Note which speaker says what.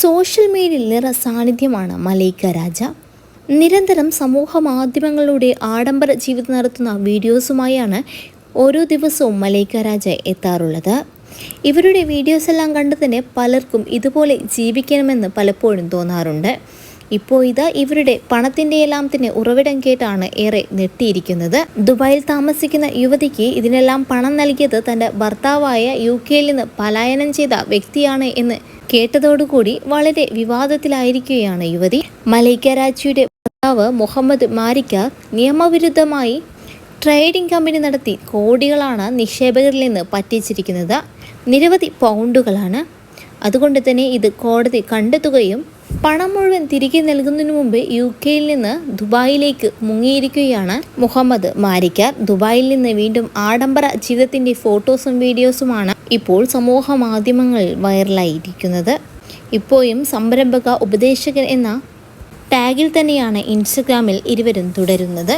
Speaker 1: Social മീഡിയയിൽ നിറ സാന്നിധ്യമാണ് മലൈക്ക രാജ. നിരന്തരം സമൂഹ മാധ്യമങ്ങളുടെ ആഡംബര ജീവിതം നടത്തുന്ന വീഡിയോസുമായാണ് ഓരോ ദിവസവും മലൈക്ക രാജ എത്താറുള്ളത്. ഇവരുടെ വീഡിയോസ് എല്ലാം കണ്ട് തന്നെ പലർക്കും ഇതുപോലെ ജീവിക്കണമെന്ന് പലപ്പോഴും തോന്നാറുണ്ട്. ഇപ്പോൾ ഇത് ഇവരുടെ പണത്തിന്റെ എല്ലാം തന്നെ ഉറവിടം കേട്ടാണ് ഏറെ നെട്ടിയിരിക്കുന്നത് ദുബായിൽ താമസിക്കുന്ന യുവതിക്ക് ഇതിനെല്ലാം പണം നൽകിയത് തന്റെ ഭർത്താവായ യു കെയിൽ നിന്ന് പലായനം ചെയ്ത വ്യക്തിയാണ് എന്ന് കേട്ടതോടുകൂടി വളരെ വിവാദത്തിലായിരിക്കുകയാണ് യുവതി. മലൈക്ക രാജിയുടെ ഭർത്താവ് മുഹമ്മദ് മാരിക്ക നിയമവിരുദ്ധമായി ട്രേഡിംഗ് കമ്പനി നടത്തി കോടികളാണ് നിക്ഷേപകരിൽ നിന്ന് പറ്റിച്ചിരിക്കുന്നത്. നിരവധി പൗണ്ടുകളാണ്. അതുകൊണ്ട് തന്നെ ഇത് കോടതി കണ്ടെത്തുകയും പണം മുഴുവൻ തിരികെ നൽകുന്നതിന് മുമ്പ് യു കെയിൽ നിന്ന് ദുബായിലേക്ക് മുങ്ങിയിരിക്കുകയാണ് മുഹമ്മദ് മാരിക്കാർ ദുബായിൽ നിന്ന് വീണ്ടും ആഡംബര ജീവിതത്തിന്റെ ഫോട്ടോസും വീഡിയോസുമാണ് ഇപ്പോൾ സമൂഹ മാധ്യമങ്ങളിൽ വൈറലായിരിക്കുന്നത്. ഇപ്പോഴും സംരംഭക ഉപദേശകൻ എന്ന ടാഗിൽ തന്നെയാണ് ഇൻസ്റ്റഗ്രാമിൽ ഇരുവരും തുടരുന്നത്.